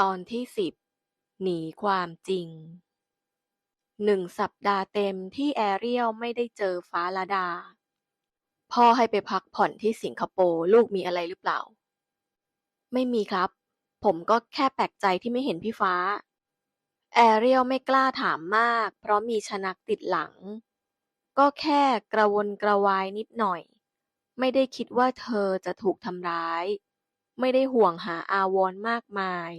ตอนที่สิบหนีความจริงหนึ่งสัปดาห์เต็มที่แอเรียลไม่ได้เจอฟ้าละดา พ่อให้ไปพักผ่อนที่สิงคโปร์ลูกมีอะไรหรือเปล่า ไม่มีครับ ผมก็แค่แปลกใจที่ไม่เห็นพี่ฟ้า แอเรียลไม่กล้าถามมาก เพราะมีชนักติดหลัง ก็แค่กระวนกระวายนิดหน่อย ไม่ได้คิดว่าเธอจะถูกทำร้าย ไม่ได้ห่วงหาอาวรณ์มากมาย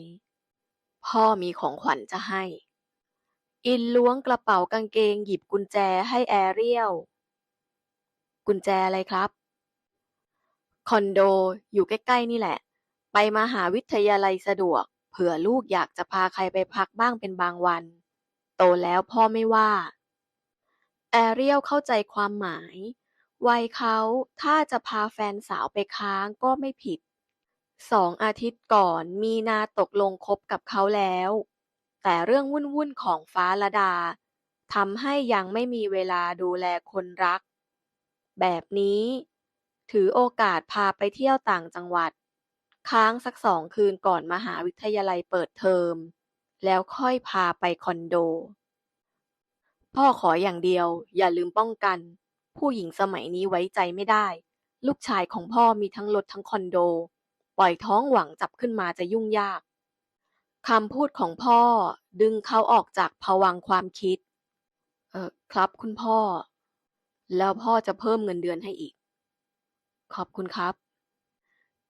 พ่อมีของขวัญจะให้ อินล้วงกระเป๋ากางเกงหยิบกุญแจให้แอเรียล กุญแจอะไรครับ คอนโดอยู่ใกล้ๆนี่แหละ ไปมาหาวิทยาลัยสะดวก เผื่อลูกอยากจะพาใครไปพักบ้างเป็นบางวัน โตแล้วพ่อไม่ว่า แอเรียลเข้าใจความหมาย วัยเขาถ้าจะพาแฟนสาวไปค้างก็ไม่ผิด สองอาทิตย์ก่อนมีนาตกลงคบกับเขาแล้ว แต่เรื่องวุ่นๆของฟ้าละดาทำให้ยังไม่มีเวลาดูแลคนรัก แบบนี้ ถือโอกาสพาไปเที่ยวต่างจังหวัด ค้างสักสองคืนก่อนมหาวิทยาลัยเปิดเทอม แล้วค่อยพาไปคอนโด พ่อขออย่างเดียว อย่าลืมป้องกัน ผู้หญิงสมัยนี้ไว้ใจไม่ได้ ลูกชายของพ่อมีทั้งรถทั้งคอนโด ปล่อยท้องหวังจับขึ้นมาจะยุ่งยาก คำพูดของพ่อดึงเขาออกจากภวังความคิด เออครับคุณพ่อ แล้วพ่อจะเพิ่มเงินเดือนให้อีก ขอบคุณครับ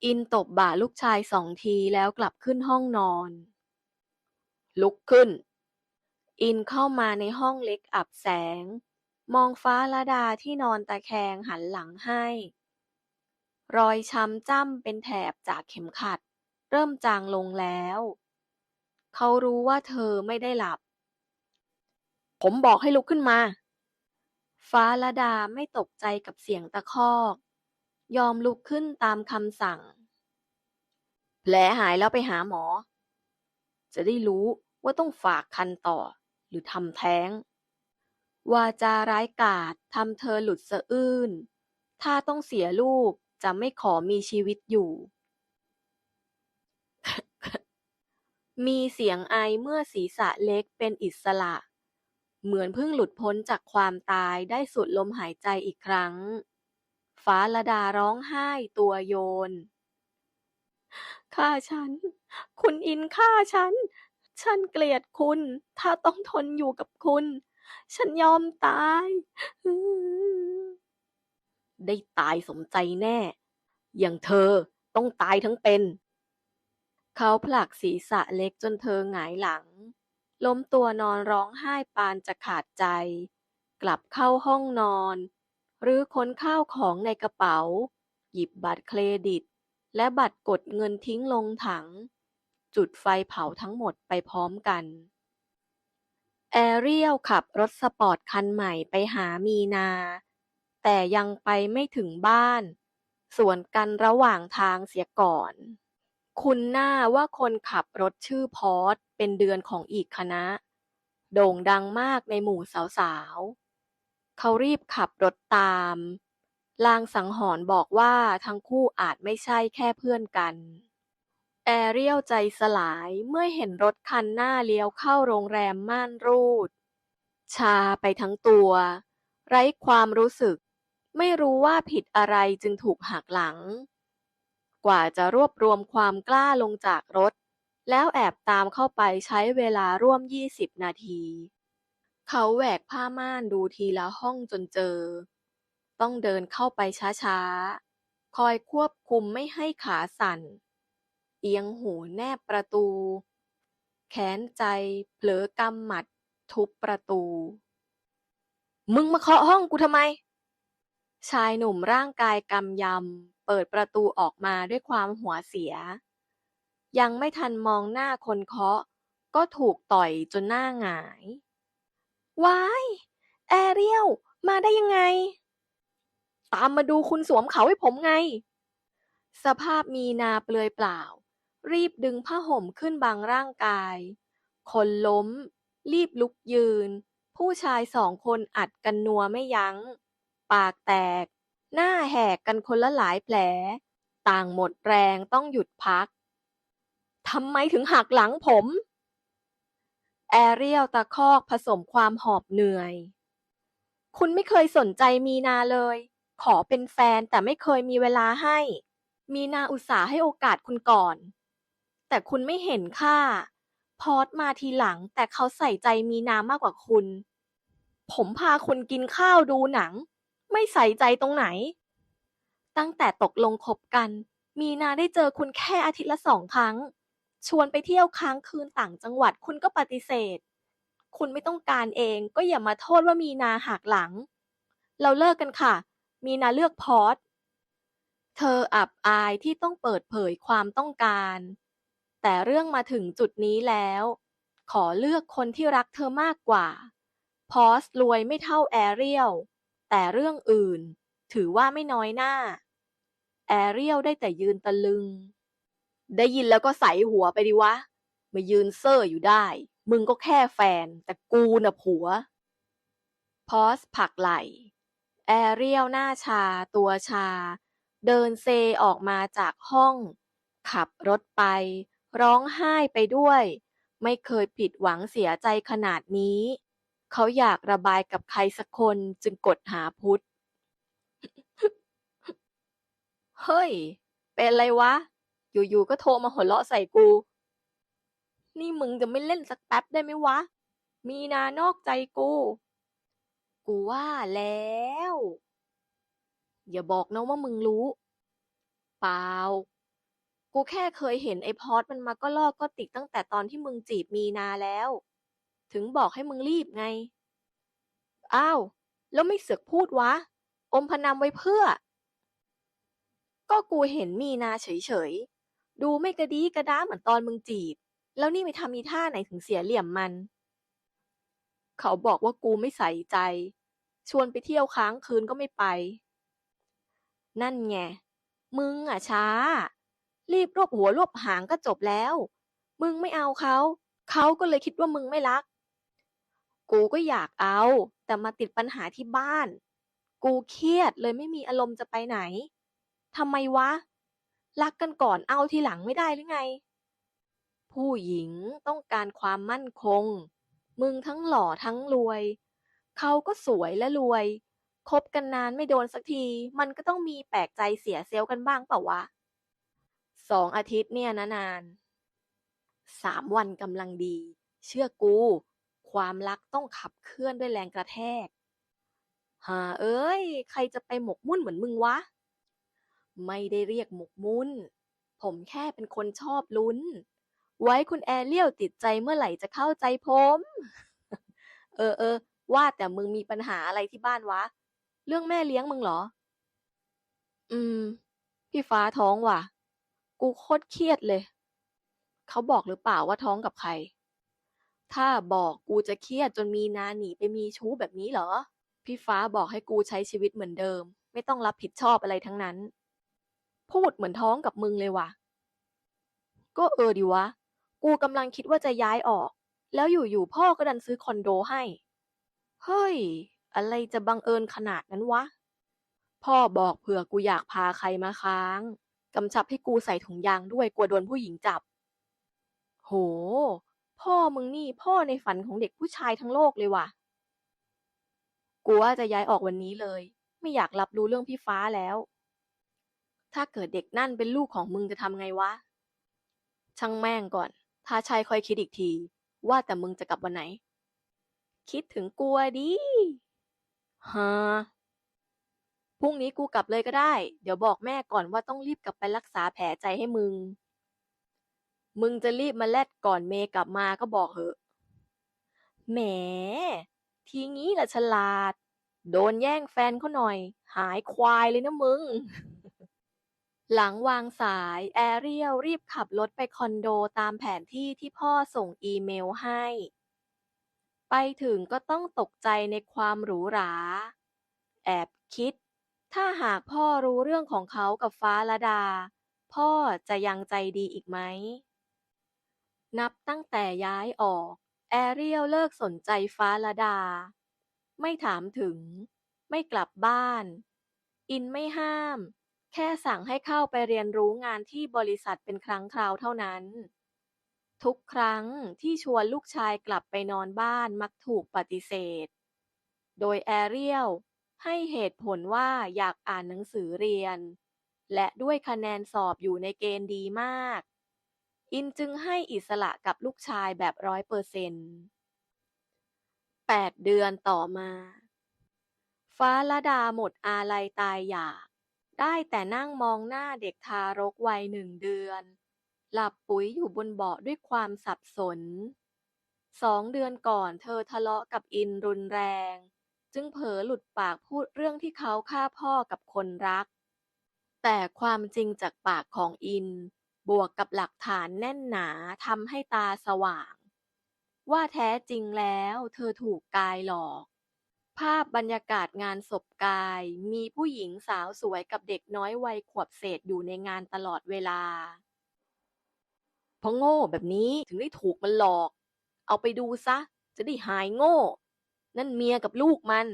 อินตบบ่าลูกชายสองทีแล้วกลับขึ้นห้องนอน ลุกขึ้น อินเข้ามาในห้องเล็กอับแสง มองฟ้าละดาที่นอนตะแคงหันหลังให้ รอยช้ำจ้ำเป็นแถบจากเข็มขัด เริ่มจางลงแล้ว เขารู้ว่าเธอไม่ได้หลับ ผมบอกให้ลุกขึ้นมา ฟ้าละดาไม่ตกใจกับเสียงตะคอก ยอมลุกขึ้นตามคำสั่ง แผลหายแล้วไปหาหมอ จะได้รู้ว่าต้องฝากคันต่อ หรือทำแท้ง วาจาร้ายกาจทำเธอหลุดสะอื้น ถ้าต้องเสียลูก จะไม่ขอมีชีวิตอยู่ มีเสียงไอเมื่อศีรษะเล็กเป็นอิสระ เหมือนเพิ่งหลุดพ้นจากความตายได้สุดลมหายใจอีกครั้ง ฟ้าละดาร้องไห้ตัวโยนฆ่าฉัน คุณอินฆ่าฉัน ฉันเกลียดคุณ ถ้าต้องทนอยู่กับคุณ ฉันยอมตาย ได้ตายสมใจแน่ อย่างเธอต้องตายทั้งเป็น เขาผลักศีรษะเล็กจนเธอหงายหลัง ล้มตัวนอนร้องไห้ปานจะขาดใจ กลับเข้าห้องนอน หรือค้นข้าวของในกระเป๋า หยิบบัตรเครดิต และบัตรกดเงินทิ้งลงถัง จุดไฟเผาทั้งหมดไปพร้อมกันแอเรียลขับรถสปอร์ตคันใหม่ไปหามีนา แต่ยังไปไม่ถึงบ้าน สวนกันระหว่างทางเสียก่อน คุณหน้าว่าคนขับรถชื่อพอสเป็นเดือนของอีกคณะ โด่งดังมากในหมู่สาวๆ เขารีบขับรถตามลางสังหรณ์บอกว่าทั้งคู่อาจไม่ใช่แค่เพื่อนกัน แอเรียลใจสลายเมื่อเห็นรถคันหน้าเลี้ยวเข้าโรงแรมม่านรูด ชาไปทั้งตัว ไร้ความรู้สึก ไม่รู้ว่าผิดอะไรจึงถูกหักหลัง กว่าจะรวบรวมความกล้าลงจากรถ แล้วแอบตามเข้าไปใช้เวลาร่วม 20 นาที เขาแหวกผ้าม่านดูทีละห้องจนเจอ ต้องเดินเข้าไปช้าๆ คอยควบคุมไม่ให้ขาสั่น เอียงหูแนบประตูแค้นใจเผลอกำหมัดทุบประตู มึงมาเคาะห้องกูทำไม ชายหนุ่มร่างกายกำยำ เปิดประตูออกมาด้วยความหัวเสีย ยังไม่ทันมองหน้าคนเคาะ ก็ถูกต่อยจนหน้าหงาย ว้าย แอเรียล มาได้ยังไง ตามมาดูคุณสวมเขาให้ผมไง สภาพมีนาเปลือยเปล่า รีบดึงผ้าห่มขึ้นบังร่างกาย คนล้ม รีบลุกยืน ผู้ชายสองคนอัดกันนัวไม่ยัง้ง ปากแตก หน้าแหกกันคนละหลายแผล ต่างหมดแรงต้องหยุดพัก ทำไมถึงหักหลังผม แอเรียลตะคอกผสมความหอบเหนื่อย คุณไม่เคยสนใจมีนาเลย ขอเป็นแฟนแต่ไม่เคยมีเวลาให้ มีนาอุตส่าห์ให้โอกาสคุณก่อน แต่คุณไม่เห็นค่า พอดมาทีหลังแต่เขาใส่ใจมีนามากกว่าคุณผมพาคุณกินข้าวดูหนัง ไม่ใส่ใจตรงไหน ตั้งแต่ตกลงคบกัน มีนาได้เจอคุณแค่อาทิตย์ละสองครั้ง ชวนไปเที่ยวค้างคืนต่างจังหวัดคุณก็ปฏิเสธ คุณไม่ต้องการเองก็อย่ามาโทษว่ามีนาหักหลัง เราเลิกกันค่ะ มีนาเลือกพอดเธออับอายที่ต้องเปิดเผยความต้องการ แต่เรื่องมาถึงจุดนี้แล้ว ขอเลือกคนที่รักเธอมากกว่า พอสรวยไม่เท่าแอเรียล แต่เรื่องอื่น ถือว่าไม่น้อยหน้า แอเรียลได้แต่ยืนตะลึง ได้ยินแล้วก็ใส่หัวไปดิวะ มายืนเซ่ออยู่ได้ มึงก็แค่แฟน แต่กูน่ะผัว พอสผักไหล แอเรียลหน้าชาตัวชา เดินเซออกมาจากห้อง ขับรถไป ร้องไห้ไปด้วย ไม่เคยผิดหวังเสียใจขนาดนี้ เขาอยากระบายกับใครสักคนจึงกดหาพุทธ เฮ้ย เป็นไรวะ อยู่ๆก็โทรมาหัวเราะใส่กู นี่มึงจะไม่เล่นสักแป๊บได้ไหมวะ มีนานอกใจกู กูว่าแล้ว อย่าบอกนะว่ามึงรู้ เปล่า กูแค่เคยเห็นไอ้พอดมันมาก็ลอกก็ติดตั้งแต่ตอนที่มึงจีบมีนาแล้ว ถึงบอกให้มึงรีบไง อ้าว แล้วไม่เสือกพูดวะ อมพนำไว้เพื่อ ก็กูเห็นมีนาเฉยๆ ดูไม่กระดีกระด้าเหมือนตอนมึงจีบ แล้วนี่ไปทำมีท่าไหนถึงเสียเหลี่ยมมัน เขาบอกว่ากูไม่ใส่ใจ ชวนไปเที่ยวค้างคืนก็ไม่ไป นั่นไง มึงอะช้า รีบรวบหัวรวบหางก็จบแล้ว มึงไม่เอาเขาเขาก็เลยคิดว่ามึงไม่รัก กูก็อยากเอา แต่มาติดปัญหาที่บ้าน กูเครียดเลยไม่มีอารมณ์จะไปไหนทำไมวะ รักกันก่อนเอาทีหลังไม่ได้หรือไง ผู้หญิงต้องการความมั่นคง มึงทั้งหล่อทั้งรวย เขาก็สวยและรวย คบกันนานไม่โดนสักที มันก็ต้องมีแปลกใจเสียเซลล์กันบ้างเปล่าวะสองอาทิตย์เนี่ยนะนาน สามวันกำลังดี เชื่อกู ความรักต้องขับเคลื่อนด้วยแรงกระแทกหาเอ้ย ใครจะไปหมกมุ่นเหมือนมึงวะ ไม่ได้เรียกหมกมุ่น ผมแค่เป็นคนชอบลุ้น ไว้คุณแอเรียลติดใจเมื่อไหร่จะเข้าใจผม เออเออ ว่าแต่มึงมีปัญหาอะไรที่บ้านวะ เรื่องแม่เลี้ยงมึงเหรอ อืม พี่ฟ้าท้องว่ะ กูโคตรเครียดเลย เขาบอกหรือเปล่าว่าท้องกับใคร ถ้าบอกกูจะเครียดจนมีนาหนีไปมีชู้แบบนี้เหรอ พี่ฟ้าบอกให้กูใช้ชีวิตเหมือนเดิม ไม่ต้องรับผิดชอบอะไรทั้งนั้น พูดเหมือนท้องกับมึงเลยว่ะ ก็เออดิวะ กูกำลังคิดว่าจะย้ายออก แล้วอยู่ๆพ่อก็ดันซื้อคอนโดให้ เฮ้ย อะไรจะบังเอิญขนาดนั้นวะ พ่อบอกเผื่อกูอยากพาใครมาค้างกำชับให้กูใส่ถุงยางด้วยกลัวโดนผู้หญิงจับ โห พ่อมึงนี่พ่อในฝันของเด็กผู้ชายทั้งโลกเลยว่ะ กูว่าจะย้ายออกวันนี้เลย ไม่อยากรับรู้เรื่องพี่ฟ้าแล้ว ถ้าเกิดเด็กนั่นเป็นลูกของมึงจะทำไงวะ ช่างแม่งก่อน ถ้าใช่ค่อยคิดอีกที ว่าแต่มึงจะกลับวันไหน คิดถึงกลัวดิฮะพรุ่งนี้กูกลับเลยก็ได้ เดี๋ยวบอกแม่ก่อนว่าต้องรีบกลับไปรักษาแผลใจให้มึง มึงจะรีบมาแลดก่อนเมย์กลับมาก็บอกเหอะ แหม ทีงี้ละฉลาด โดนแย่งแฟนเขาหน่อย หายควายเลยนะมึง หลังวางสายแอเรียลรีบขับรถไปคอนโดตามแผนที่ที่พ่อส่งอีเมลให้ ไปถึงก็ต้องตกใจในความหรูหรา แอบคิด ถ้าหากพ่อรู้เรื่องของเขากับฟ้าละดา พ่อจะยังใจดีอีกไหม นับตั้งแต่ย้ายออก แอเรียลเลิกสนใจฟ้าละดา ไม่ถามถึง ไม่กลับบ้าน อินไม่ห้าม แค่สั่งให้เข้าไปเรียนรู้งานที่บริษัทเป็นครั้งคราวเท่านั้น ทุกครั้งที่ชวนลูกชายกลับไปนอนบ้านมักถูกปฏิเสธ โดยแอเรียลให้เหตุผลว่าอยากอ่านหนังสือเรียน และด้วยคะแนนสอบอยู่ในเกณฑ์ดีมาก อินจึงให้อิสระกับลูกชายแบบร้อยเปอร์เซ็นต์แปดเดือนต่อมา ฟ้าละดาหมดอาลัยตายอยาก ได้แต่นั่งมองหน้าเด็กทารกวัยหนึ่งเดือน หลับปุ๋ยอยู่บนเบาะด้วยความสับสน สองเดือนก่อนเธอทะเลาะกับอินรุนแรง จึงเผลอหลุดปากพูดเรื่องที่เขาฆ่าพ่อกับคนรัก แต่ความจริงจากปากของอิน บวกกับหลักฐานแน่นหนาทำให้ตาสว่าง ว่าแท้จริงแล้วเธอถูกกายหลอก ภาพบรรยากาศงานศพกาย มีผู้หญิงสาวสวยกับเด็กน้อยวัยขวบเศษอยู่ในงานตลอดเวลาเพราะโง่แบบนี้ถึงได้ถูกมันหลอก เอาไปดูซะ จะได้หายโง่ นั่นเมียกับลูกมัน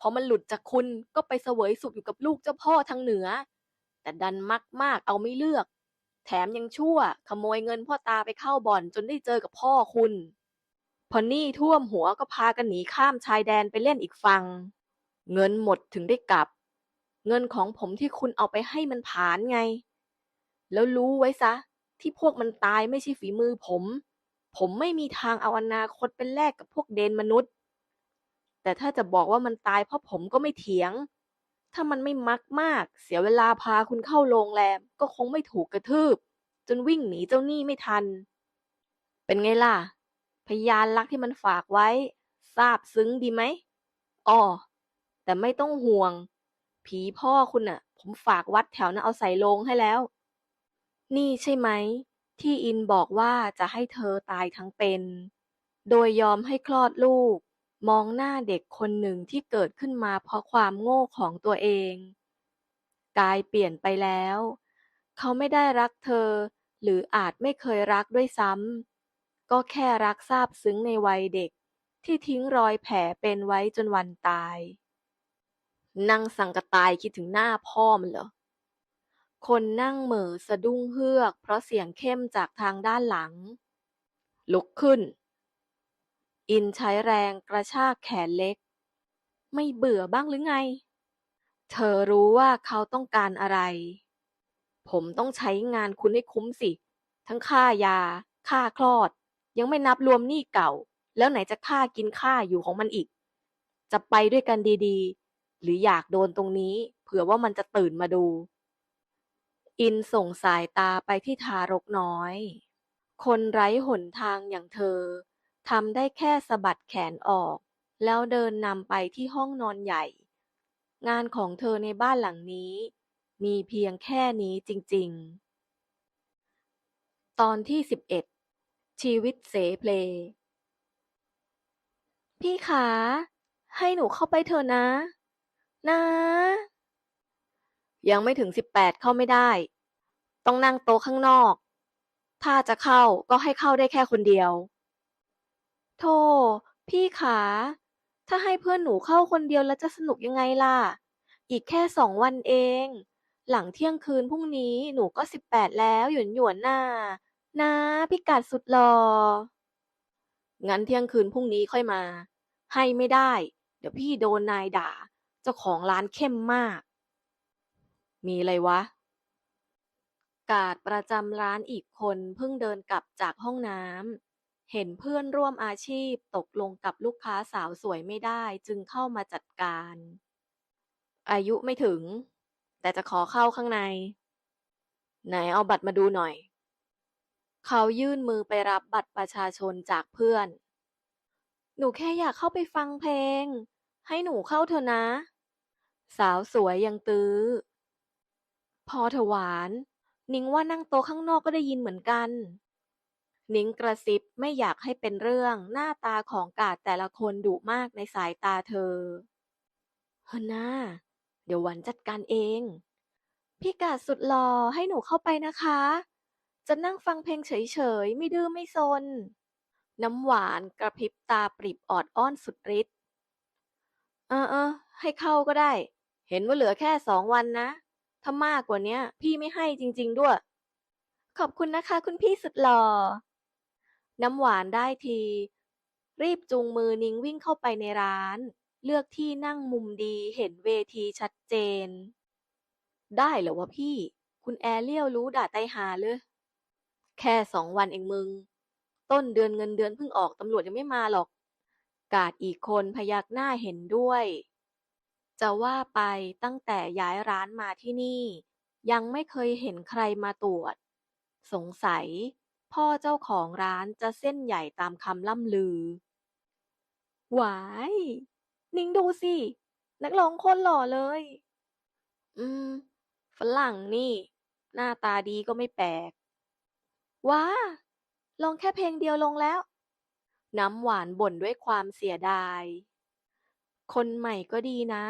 พอมันหลุดจากคุณก็ไปเสวยสุขอยู่กับลูกเจ้าพ่อทางเหนือ แต่ดันมักมากเอาไม่เลือก แถมยังชั่ว ขโมยเงินพ่อตาไปเข้าบ่อนจนได้เจอกับพ่อคุณ พอนี้ท่วมหัวก็พากันหนีข้ามชายแดนไปเล่นอีกฝั่งเงินหมดถึงได้กลับ เงินของผมที่คุณเอาไปให้มันผาญไง แล้วรู้ไว้ซะ ที่พวกมันตายไม่ใช่ฝีมือผม ผมไม่มีทางเอาอนาคตเป็นแลกกับพวกเดนมนุษย์ แต่ถ้าจะบอกว่ามันตายเพราะผมก็ไม่เถียง ถ้ามันไม่มักมาก เสียเวลาพาคุณเข้าโรงแรม ก็คงไม่ถูกกระทืบ จนวิ่งหนีเจ้าหนี้ไม่ทัน เป็นไงล่ะ พยานรักที่มันฝากไว้ซาบซึ้งดีไหมอ้อแต่ไม่ต้องห่วง ผีพ่อคุณน่ะ ผมฝากวัดแถวนั้นเอาใส่โลงให้แล้ว นี่ใช่ไหม ที่อินบอกว่าจะให้เธอตายทั้งเป็น โดยยอมให้คลอดลูก มองหน้าเด็กคนหนึ่งที่เกิดขึ้นมาเพราะความโง่ของตัวเอง กายเปลี่ยนไปแล้ว เขาไม่ได้รักเธอ หรืออาจไม่เคยรักด้วยซ้ำก็แค่รักซาบซึ้งในวัยเด็กที่ทิ้งรอยแผลเป็นไว้จนวันตาย นั่งสังกตายคิดถึงหน้าพ่อมันเหรอ คนนั่งเหม่อสะดุ้งเฮือก เพราะเสียงเข้มจากทางด้านหลัง ลุกขึ้น อินใช้แรงกระชากแขนเล็ก ไม่เบื่อบ้างหรือไง เธอรู้ว่าเขาต้องการอะไร ผมต้องใช้งานคุณให้คุ้มสิ ทั้งค่ายา ค่าคลอด ยังไม่นับรวมหนี้เก่า แล้วไหนจะค่ากินค่าอยู่ของมันอีก จะไปด้วยกันดีๆ หรืออยากโดนตรงนี้ เผื่อว่ามันจะตื่นมาดู อินส่งสายตาไปที่ทารกน้อย คนไร้หนทางอย่างเธอ ทำได้แค่สะบัดแขนออก แล้วเดินนำไปที่ห้องนอนใหญ่ งานของเธอในบ้านหลังนี้ มีเพียงแค่นี้จริงๆ ตอนที่สิบเอ็ดชีวิตเสเพล พี่ขา ให้หนูเข้าไปเถอะนะ นะ ยังไม่ถึงสิบแปดเข้าไม่ได้ ต้องนั่งโต๊ะข้างนอก ถ้าจะเข้าก็ให้เข้าได้แค่คนเดียว โธ่ พี่ขา ถ้าให้เพื่อนหนูเข้าคนเดียวแล้วจะสนุกยังไงล่ะ อีกแค่สองวันเอง หลังเที่ยงคืนพรุ่งนี้หนูก็สิบแปดแล้วหยวนหยวนๆน่ะนะพี่กัดสุดหล่อ งั้นเที่ยงคืนพรุ่งนี้ค่อยมา ให้ไม่ได้ เดี๋ยวพี่โดนนายด่า เจ้าของร้านเข้มมาก มีอะไรวะ กาดประจำร้านอีกคนเพิ่งเดินกลับจากห้องน้ำ เห็นเพื่อนร่วมอาชีพตกลงกับลูกค้าสาวสวยไม่ได้จึงเข้ามาจัดการ อายุไม่ถึง แต่จะขอเข้าข้างใน ไหนเอาบัตรมาดูหน่อย เขายื่นมือไปรับบัตรประชาชนจากเพื่อน หนูแค่อยากเข้าไปฟังเพลง ให้หนูเข้าเถอะนะ สาวสวยยังตื้อ พอเถวาน นิ้งว่านั่งโต๊ะข้างนอกก็ได้ยินเหมือนกัน นิ้งกระซิบไม่อยากให้เป็นเรื่องหน้าตาของกาดแต่ละคนดุมากในสายตาเธอ เฮ้ยนาเดี๋ยววันจัดการเอง พี่กาดสุดหล่อให้หนูเข้าไปนะคะ จะนั่งฟังเพลงเฉยๆ ไม่ดื้อไม่ซน น้ำหวานกระพริบตาปริบออดอ้อนสุดฤทธิ์เออเออให้เข้าก็ได้ เห็นว่าเหลือแค่สองวันนะ ถ้ามากกว่านี้พี่ไม่ให้จริง ๆ ด้วย ขอบคุณนะคะคุณพี่สุดหล่อ น้ำหวานได้ที รีบจูงมือนิ้งวิ่งเข้าไปในร้าน เลือกที่นั่งมุมดีเห็นเวทีชัดเจน ได้เหรอวะพี่ คุณแอเรียลรู้ด่าไตหาเลย แค่สองวันเองมึง ต้นเดือนเงินเดือนเพิ่งออกตำรวจยังไม่มาหรอก กาดอีกคนพยักหน้าเห็นด้วย จะว่าไปตั้งแต่ย้ายร้านมาที่นี่ ยังไม่เคยเห็นใครมาตรวจ สงสัย พ่อเจ้าของร้านจะเส้นใหญ่ตามคำล่ำลือ หวาย นิ้งดูสิ นักร้องคนหล่อเลย อืม ฝรั่งนี่ หน้าตาดีก็ไม่แปลก ว้า ลองแค่เพลงเดียวลงแล้ว น้ำหวานบ่นด้วยความเสียดาย คนใหม่ก็ดีนะ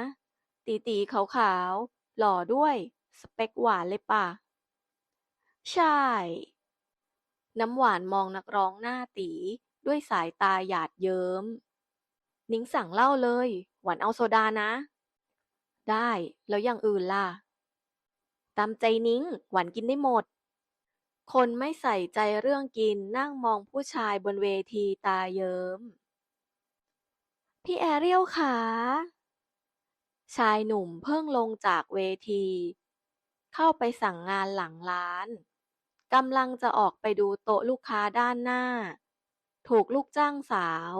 ตีตีขาวขาวๆหล่อด้วย สเปคหวานเลยป่ะ ใช่ น้ำหวานมองนักร้องหน้าตี ด้วยสายตาหยาดเยิ้ม นิ้งสั่งเหล้าเลย หวานเอาโซดานะ ได้แล้วอย่างอื่นล่ะ ตามใจนิ้ง หวานกินได้หมด คนไม่ใส่ใจเรื่องกินนั่งมองผู้ชายบนเวทีตาเยิ้ม พี่แอเรียลคะชายหนุ่มเพิ่งลงจากเวที เข้าไปสั่งงานหลังร้าน กำลังจะออกไปดูโต๊ะลูกค้าด้านหน้า ถูกลูกจ้างสาว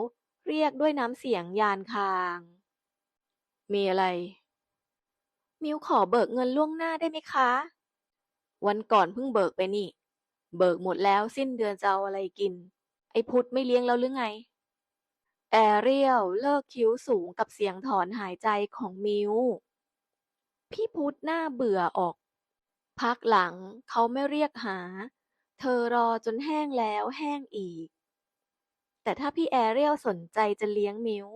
เรียกด้วยน้ำเสียงยานคาง มีอะไร มิวขอเบิกเงินล่วงหน้าได้ไหมคะ วันก่อนเพิ่งเบิกไปนี่ เบิกหมดแล้วสิ้นเดือนจะเอาอะไรกิน ไอ้พุธไม่เลี้ยงเราหรือไง แอเรียลเลิกคิ้วสูงกับเสียงถอนหายใจของมิวพี่พุธหน้าเบื่อออก พักหลังเขาไม่เรียกหา เธอรอจนแห้งแล้วแห้งอีก แต่ถ้าพี่แอเรียลสนใจจะเลี้ยงมิว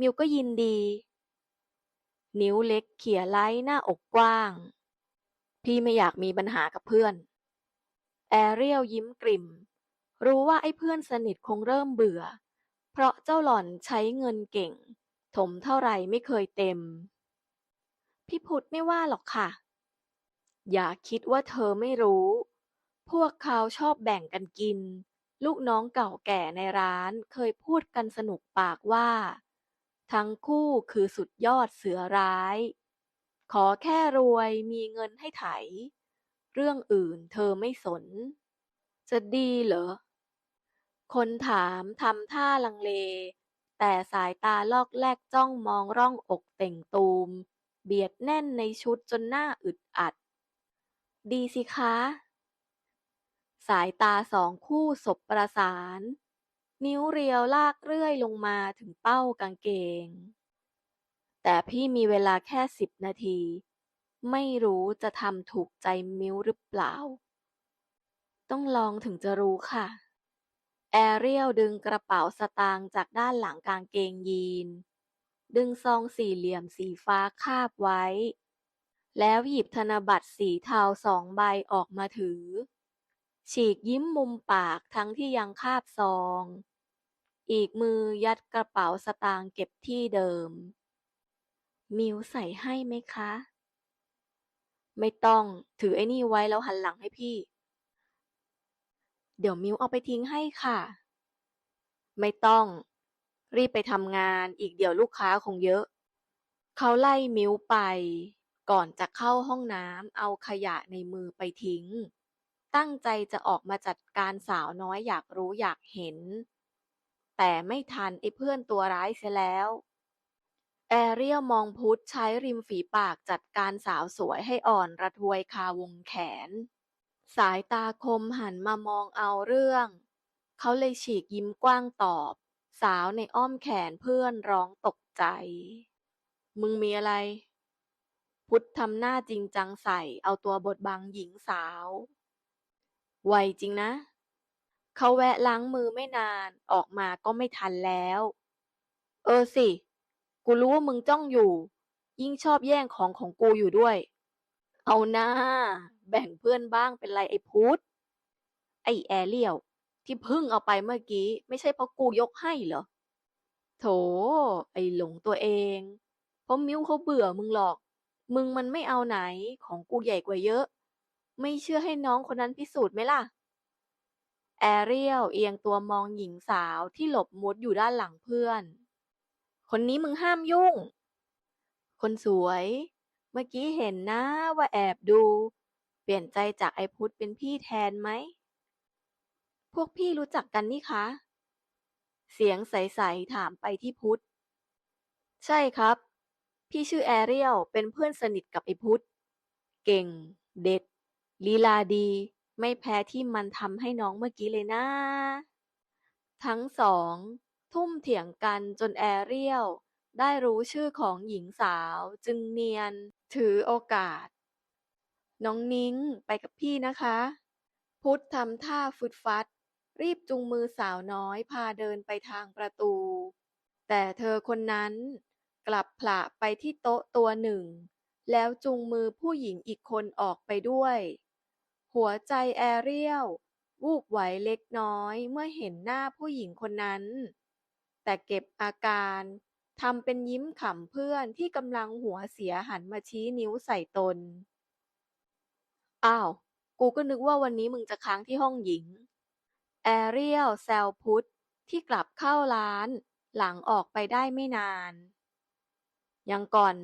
มิวก็ยินดี นิ้วเล็กเขี่ยไล้หน้าอกกว้าง พี่ไม่อยากมีปัญหากับเพื่อน แอเรียลยิ้มกริ่ม รู้ว่าไอ้เพื่อนสนิทคงเริ่มเบื่อ เพราะเจ้าหล่อนใช้เงินเก่ง ถมเท่าไหร่ไม่เคยเต็ม พี่พุธไม่ว่าหรอกค่ะ อย่าคิดว่าเธอไม่รู้ พวกเขาชอบแบ่งกันกิน ลูกน้องเก่าแก่ในร้านเคยพูดกันสนุกปากว่า ทั้งคู่คือสุดยอดเสือร้าย ขอแค่รวยมีเงินให้ไถ เรื่องอื่นเธอไม่สน จะดีเหรอ คนถามทำท่าลังเล แต่สายตาลอกแลกจ้องมองร่องอกเต่งตูม เบียดแน่นในชุดจนหน้าอึดอัด ดีสิคะ สายตาสองคู่สบประสาน นิ้วเรียวลากเรื่อยลงมาถึงเป้ากางเกง แต่พี่มีเวลาแค่สิบนาที ไม่รู้จะทำถูกใจมิ้วหรือเปล่า ต้องลองถึงจะรู้ค่ะ แอเรียลดึงกระเป๋าสตางค์จากด้านหลังกางเกงยีน ดึงซองสี่เหลี่ยมสีฟ้าคาบไว้ แล้วหยิบธนบัตรสีเทาสองใบออกมาถือ ฉีกยิ้มมุมปากทั้งที่ยังคาบซอง อีกมือยัดกระเป๋าสตางค์เก็บที่เดิม มิวใส่ให้ไหมคะ ไม่ต้องถือไอ้นี่ไว้แล้วหันหลังให้พี่ เดี๋ยวมิวเอาไปทิ้งให้ค่ะ ไม่ต้อง รีบไปทำงานอีกเดี๋ยวลูกค้าคงเยอะ เขาไล่มิวไป ก่อนจะเข้าห้องน้ำเอาขยะในมือไปทิ้ง ตั้งใจจะออกมาจัดการสาวน้อยอยากรู้อยากเห็น แต่ไม่ทันไอ้เพื่อนตัวร้ายเสียแล้ว แอเรียลมองพุทธใช้ริมฝีปากจัดการสาวสวยให้อ่อนระทวยคาวงแขน สายตาคมหันมามองเอาเรื่อง เขาเลยฉีกยิ้มกว้างตอบ สาวในอ้อมแขนเพื่อนร้องตกใจ มึงมีอะไร พุทธทำหน้าจริงจังใส่ เอาตัวบทบังหญิงสาว ไวจริงนะ เขาแวะล้างมือไม่นาน ออกมาก็ไม่ทันแล้ว เออสิ กูรู้ว่ามึงจ้องอยู่ ยิ่งชอบแย่งของของกูอยู่ด้วย เอาหน้า แบ่งเพื่อนบ้างเป็นไรไอ้พุทธ ไอ้แอเรียลที่พิ่งเอาไปเมื่อกี้ ไม่ใช่เพราะกูยกให้เหรอ โถ ไอ้หลงตัวเอง เพราะมิ้วเขาเบื่อมึงหรอก มึงมันไม่เอาไหนของกูใหญ่กว่าเยอะ ไม่เชื่อให้น้องคนนั้นพิสูจน์ไหมล่ะ แอเรียลเอียงตัวมองหญิงสาวที่หลบมุดอยู่ด้านหลังเพื่อน คนนี้มึงห้ามยุ่ง คนสวย เมื่อกี้เห็นนะว่าแอบดู เปลี่ยนใจจากไอพุทธเป็นพี่แทนไหม พวกพี่รู้จักกันนี่คะ เสียงใส ๆ ถามไปที่พุทธ ใช่ครับ พี่ชื่อแอเรียล เป็นเพื่อนสนิทกับไอพุธ เก่ง เด็ด ลีลาดี ไม่แพ้ที่มันทำให้น้องเมื่อกี้เลยนะ ทั้งสอง ทุ่มเถียงกันจนแอเรียล ได้รู้ชื่อของหญิงสาวจึงเนียน ถือโอกาส น้องนิ้งไปกับพี่นะคะ พุทธทำท่าฟึดฟัด รีบจูงมือสาวน้อยพาเดินไปทางประตู แต่เธอคนนั้น กลับผละไปที่โต๊ะตัวหนึ่ง แล้วจูงมือผู้หญิงอีกคนออกไปด้วย หัวใจแอเรียลวูบไหวเล็กน้อยเมื่อเห็นหน้าผู้หญิงคนนั้น แต่เก็บอาการทำเป็นยิ้มขำเพื่อนที่กำลังหัวเสียหันมาชี้นิ้วใส่ตน อ้าว กูก็นึกว่าวันนี้มึงจะค้างที่ห้องหญิง แอเรียลแซวพุทธที่กลับเข้าร้าน หลังออกไปได้ไม่นาน ยังก่อน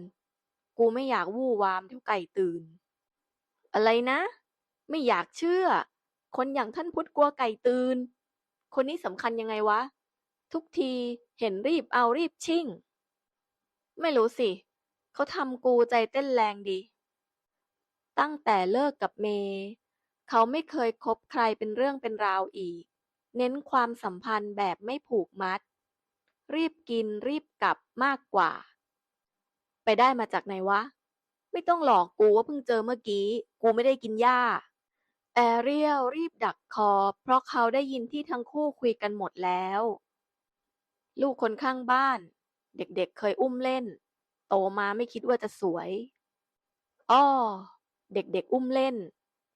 กูไม่อยากวู่วามเดี๋ยวไก่ตื่น อะไรนะ ไม่อยากเชื่อ คนอย่างท่านพุทธกลัวไก่ตื่น คนนี้สำคัญยังไงวะ ทุกทีเห็นรีบเอารีบชิ่ง ไม่รู้สิ เขาทำกูใจเต้นแรงดี ตั้งแต่เลิกกับเมย์เขาไม่เคยคบใครเป็นเรื่องเป็นราวอีก เน้นความสัมพันธ์แบบไม่ผูกมัด รีบกินรีบกลับมากกว่า ไปได้มาจากไหนวะ ไม่ต้องหลอกกูว่าเพิ่งเจอเมื่อกี้ กูไม่ได้กินหญ้า แอเรียลรีบดักคอ เพราะเขาได้ยินที่ทั้งคู่คุยกันหมดแล้ว ลูกคนข้างบ้าน เด็กๆเคยอุ้มเล่น โตมาไม่คิดว่าจะสวย อ้อ เด็กๆอุ้มเล่น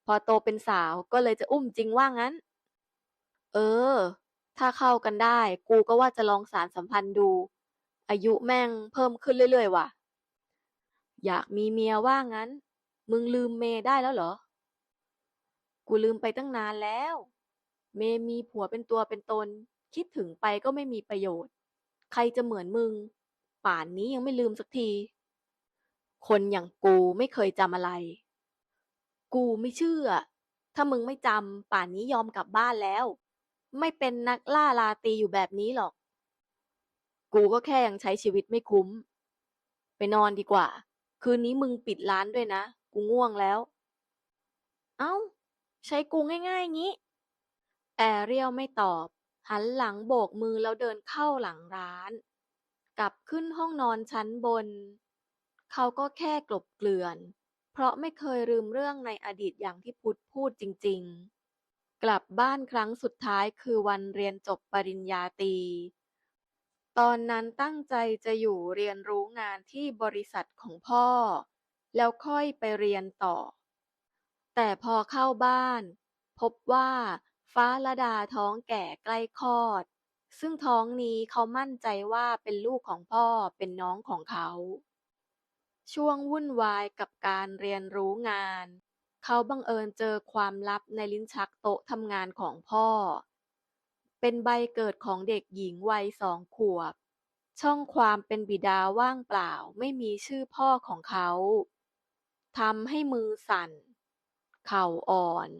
พอโตเป็นสาวก็เลยจะอุ้มจริงว่างั้น เออ ถ้าเข้ากันได้ กูก็ว่าจะลองสารสัมพันธ์ดูอายุแม่งเพิ่มขึ้นเรื่อยๆ ว่ะ อยากมีเมียว่างั้น มึงลืมเมย์ได้แล้วเหรอ กูลืมไปตั้งนานแล้ว เมย์มีผัวเป็นตัวเป็นตน คิดถึงไปก็ไม่มีประโยชน์ ใครจะเหมือนมึง ป่านนี้ยังไม่ลืมสักที คนอย่างกูไม่เคยจำอะไร กูไม่เชื่อ ถ้ามึงไม่จำป่านนี้ยอมกลับบ้านแล้ว ไม่เป็นนักล่าลาตีอยู่แบบนี้หรอก กูก็แค่ยังใช้ชีวิตไม่คุ้ม ไปนอนดีกว่า คืนนี้มึงปิดร้านด้วยนะ กูง่วงแล้ว เอ้า ใช้กูง่ายๆงี้ แอเรียลไม่ตอบ หันหลังโบกมือแล้วเดินเข้าหลังร้าน กลับขึ้นห้องนอนชั้นบน เขาก็แค่กลบเกลื่อน เพราะไม่เคยลืมเรื่องในอดีตอย่างที่พุทธพูดจริง ๆ กลับบ้านครั้งสุดท้ายคือวันเรียนจบปริญญาตรี ตอนนั้นตั้งใจจะอยู่เรียนรู้งานที่บริษัทของพ่อ แล้วค่อยไปเรียนต่อ แต่พอเข้าบ้าน พบว่าฟ้าละดาท้องแก่ใกล้คลอด ซึ่งท้องนี้เขามั่นใจว่าเป็นลูกของพ่อเป็นน้องของเขา ช่วงวุ่นวายกับการเรียนรู้งาน เขาบังเอิญเจอความลับในลิ้นชักโต๊ะทำงานของพ่อ เป็นใบเกิดของเด็กหญิงวัยสองขวบ ช่องความเป็นบิดาว่างเปล่าไม่มีชื่อพ่อของเขาทำให้มือสั่น เข่าอ่อน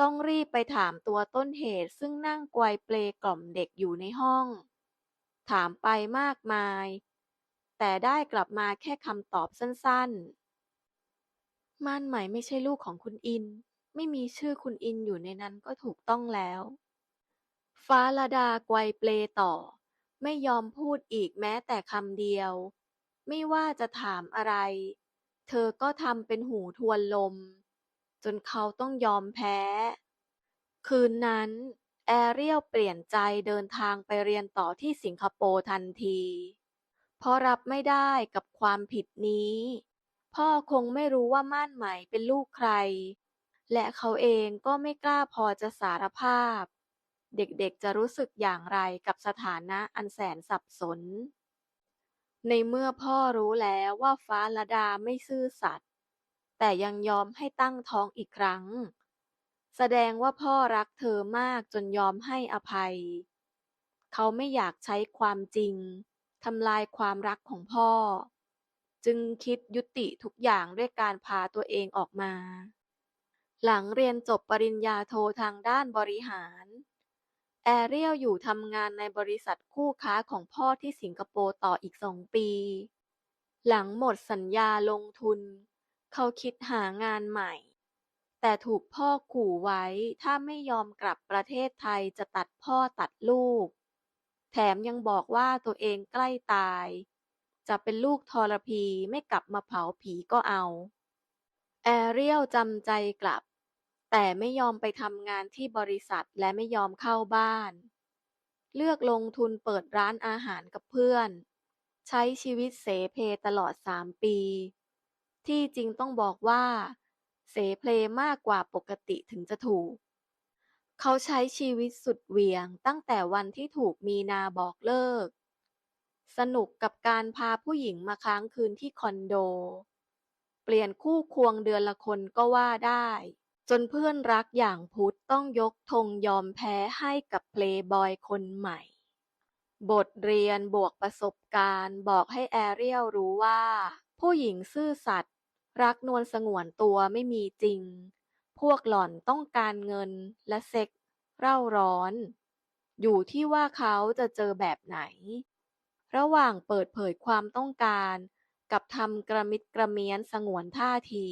ต้องรีบไปถามตัวต้นเหตุซึ่งนั่งกวยเปลกล่อมเด็กอยู่ในห้อง ถามไปมากมาย แต่ได้กลับมาแค่คำตอบสั้นๆ ม่านไหม่ไม่ใช่ลูกของคุณอิน ไม่มีชื่อคุณอินอยู่ในนั้นก็ถูกต้องแล้ว ฟ้าละดาไกวเปลต่อ ไม่ยอมพูดอีกแม้แต่คำเดียว ไม่ว่าจะถามอะไร เธอก็ทำเป็นหูทวนลม จนเขาต้องยอมแพ้ คืนนั้นแอเรียลเปลี่ยนใจเดินทางไปเรียนต่อที่สิงคโปร์ทันที เพราะรับไม่ได้กับความผิดนี้ พ่อคงไม่รู้ว่าม่านไหมเป็นลูกใคร และเขาเองก็ไม่กล้าพอจะสารภาพ เด็กๆจะรู้สึกอย่างไรกับสถานะอันแสนสับสน ในเมื่อพ่อรู้แล้วว่าฟ้าละดาไม่ซื่อสัตย์แต่ยังยอมให้ตั้งท้องอีกครั้ง แสดงว่าพ่อรักเธอมากจนยอมให้อภัย เขาไม่อยากใช้ความจริงทำลายความรักของพ่อ จึงคิดยุติทุกอย่างด้วยการพาตัวเองออกมา หลังเรียนจบปริญญาโททางด้านบริหาร แอเรียลอยู่ทำงานในบริษัทคู่ค้าของพ่อที่สิงคโปร์ต่ออีกสองปี หลังหมดสัญญาลงทุน เขาคิดหางานใหม่ แต่ถูกพ่อขู่ไว้ถ้าไม่ยอมกลับประเทศไทยจะตัดพ่อตัดลูก แถมยังบอกว่าตัวเองใกล้ตาย จะเป็นลูกทรพีไม่กลับมาเผาผีก็เอา แอเรียลจำใจกลับ แต่ไม่ยอมไปทำงานที่บริษัทและไม่ยอมเข้าบ้าน เลือกลงทุนเปิดร้านอาหารกับเพื่อน ใช้ชีวิตเสเพตลอดสามปี ที่จริงต้องบอกว่า เสเพลมากกว่าปกติถึงจะถูก เขาใช้ชีวิตสุดเหวี่ยงตั้งแต่วันที่ถูกมีนาบอกเลิก สนุกกับการพาผู้หญิงมาค้างคืนที่คอนโด เปลี่ยนคู่ควงเดือนละคนก็ว่าได้ จนเพื่อนรักอย่างพุทธต้องยกธงยอมแพ้ให้กับเพลย์บอยคนใหม่ บทเรียนบวกประสบการณ์ บอกให้แอเรียลรู้ว่า ผู้หญิงซื่อสัตย์รักนวลสงวนตัวไม่มีจริง พวกหล่อนต้องการเงินและเซ็กเร่าร้อน อยู่ที่ว่าเขาจะเจอแบบไหน ระหว่างเปิดเผยความต้องการ กับทำกระมิดกระเมียนสงวนท่าที